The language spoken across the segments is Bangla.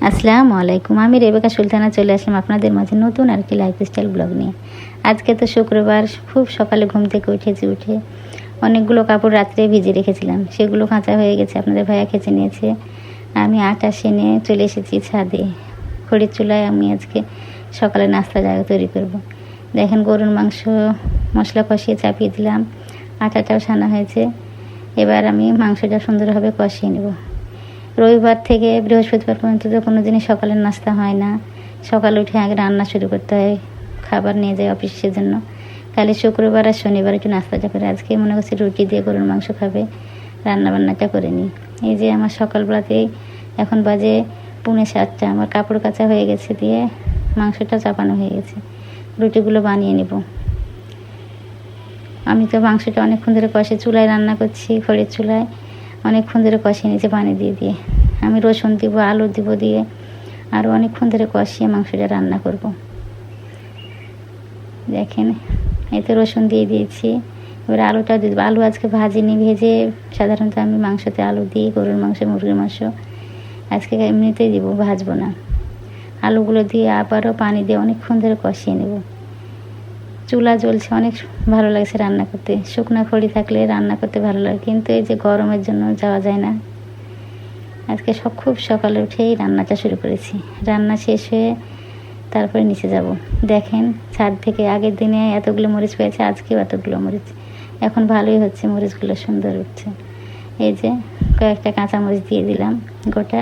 আসসালামু আলাইকুম, আমি রেবেকা সুলতানা, চলে আসলাম আপনাদের মাঝে নতুন আর কি লাইফস্টাইল ব্লগ নিয়ে। আজকে তো শুক্রবার, খুব সকালে ঘুম থেকে উঠেছি, উঠে অনেকগুলো কাপড় রাত্রে ভিজে রেখেছিলাম। সেগুলো কাঁচা হয়ে গেছে, আপনাদের ভাইয়া খেঁচে নিয়েছে। আমি আটা সেনে চলে এসেছি ছাদে। খড়ির চুলায় আমি আজকে সকালে নাস্তা জায়গা তৈরি করব। দেখেন গরুর মাংস, মশলা কষিয়ে চাপিয়ে দিলাম। আটাটাও সানা হয়েছে। এবার আমি মাংসটা সুন্দরভাবে কষিয়ে নেব। রবিবার থেকে বৃহস্পতিবার পর্যন্ত তো কোনো দিনই সকালের নাস্তা হয় না। সকালে উঠে আগে রান্না শুরু করতে হয়, খাবার নিয়ে যায় অফিসের জন্য কালে শুক্রবার আর শনিবার একটু নাস্তাটা করে। আজকে মনে করছি রুটি দিয়ে গরুর মাংস খাবে রান্না বান্নাটা করে নিই। এই যে আমার সকালবেলাতেই এখন বাজে পুনে সাতটা, আমার কাপড় কাচা হয়ে গেছে দিয়ে মাংসটা চাপানো হয়ে গেছে। রুটিগুলো বানিয়ে নেব। আমি তো মাংসটা অনেকক্ষণ ধরে কষে চুলায় রান্না করছি, খড়ের চুলায়। অনেকক্ষণ ধরে কষিয়ে নিয়েছে পানি দিয়ে দিয়ে। আমি রসুন দিব, আলু দিব দিয়ে আরও অনেকক্ষণ ধরে কষিয়ে মাংসটা রান্না করব। দেখেন এতে রসুন দিয়ে দিয়েছি। এবার আলুটা দিয়ে আলু আজকে ভাজিনি ভেজে সাধারণত আমি মাংসতে আলু দিই, গরুর মাংস, মুরগির মাংস। আজকে এমনিতেই দিব, ভাজবো না। আলুগুলো দিয়ে আবারও পানি দিয়ে অনেকক্ষণ ধরে কষিয়ে নেব। চুলা জ্বলছে, অনেক ভালো লাগছে রান্না করতে। শুকনো খড়ি থাকলে রান্না করতে ভালো লাগে, কিন্তু এই যে গরমের জন্য যাওয়া যায় না। আজকে সব খুব সকালে উঠেই রান্নাটা শুরু করেছি। রান্না শেষ হয়ে তারপরে নিচে যাব। দেখেন, ছাদ থেকে আগের দিনে এতগুলো মরিচ পেয়েছে, আজকেও এতগুলো মরিচ। এখন ভালোই হচ্ছে, মরিচগুলো সুন্দর উঠছে। এই যে কয়েকটা কাঁচা মরিচ দিয়ে দিলাম, গোটা।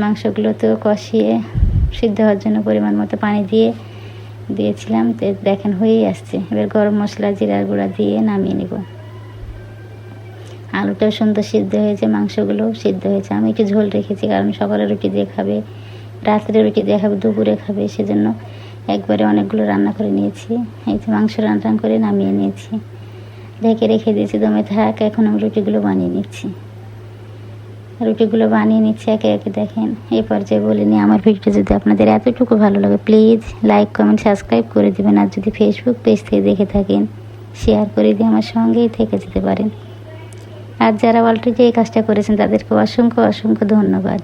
মাংসগুলো তো কষিয়ে সিদ্ধ হওয়ার জন্য পরিমাণ মতো পানি দিয়ে দিয়েছিলাম, তো দেখেন হয়েই আসছে। এবার গরম মশলা, জিরার গুঁড়া দিয়ে নামিয়ে নেব। আলুটাও সুন্দর সিদ্ধ হয়েছে, মাংসগুলোও সিদ্ধ হয়েছে। আমি একটু ঝোল রেখেছি, কারণ সকালে রুটি দিয়ে খাবে, রাত্রে রুটি দিয়ে খাবে, দুপুরে খাবে, সেজন্য একবারে অনেকগুলো রান্না করে নিয়েছি। এই যে মাংস রান্না করে নামিয়ে নিয়েছি। ঢেকে রেখে দিয়েছি, দমে থাক, এখন আমি রুটিগুলো বানিয়ে নিচ্ছি। রুটিগুলো বানিয়ে নিচ্ছে, একে একে দেখেন। এই পর্যায়ে বলে নিই, আমার ভিডিও যদি আপনাদের এতটুকু ভালো লাগে প্লিজ লাইক কমেন্ট সাবস্ক্রাইব করে দেবেন। আর যদি ফেসবুক পেজ থেকে দেখে থাকেন শেয়ার করে দিয়ে আমার সঙ্গেই থেকে যেতে পারেন। আর যারা অলরেডি এই কাজটা করেছেন, তাদেরকে অসংখ্য অসংখ্য ধন্যবাদ।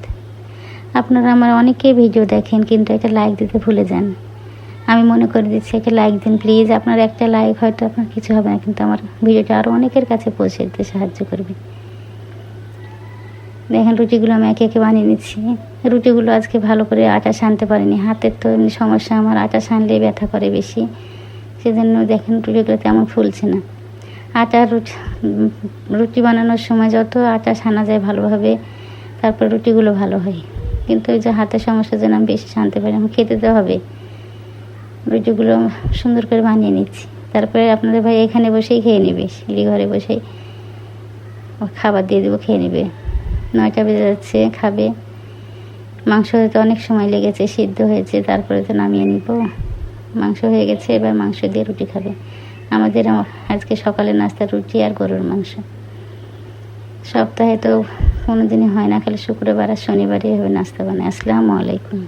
আপনারা আমার অনেকেই ভিডিও দেখেন, কিন্তু একটা লাইক দিতে ভুলে যান। আমি মনে করে দিচ্ছি, একটা লাইক দিন প্লিজ আপনার একটা লাইক হয়তো আপনার কিছু হবে না, কিন্তু আমার ভিডিওটা আরও অনেকের কাছে পৌঁছে দিতে সাহায্য করবে। দেখেন রুটিগুলো আমি একে একে বানিয়ে নিচ্ছি। রুটিগুলো আজকে ভালো করে আটা সানতে পারিনি। হাতের তো এমনি সমস্যা, আমার আটা সানলে ব্যথা করে বেশি। সেজন্য দেখেন রুটিগুলো তেমন ফুলছে না। আটা রুটি রুটি বানানোর সময় যত আটা সানা যায় ভালোভাবে, তারপর রুটিগুলো ভালো হয়। কিন্তু ওই যে হাতের সমস্যার জন্য আমি বেশি শানতে পারি আমি খেতে তো হবে। রুটিগুলো সুন্দর করে বানিয়ে নিচ্ছি। তারপরে আপনাদের ভাই এখানে বসেই খেয়ে নেবে শিলিঘরে বসেই। খাবার দিয়ে দেবো, খেয়ে নেবে। নয়টা বেজে যাচ্ছে, খাবে। মাংস হয়তো অনেক সময় লেগেছে, সিদ্ধ হয়েছে, তারপরে তো নামিয়ে নিব। মাংস হয়ে গেছে, এবার মাংস দিয়ে রুটি খাবে। আমাদের আজকে সকালে নাস্তা রুটি আর গরুর মাংস। সপ্তাহে তো কোনো দিনই হয় না, খালি শুক্রবার আর শনিবারই হবে নাস্তা বানায়। আসসালামু আলাইকুম।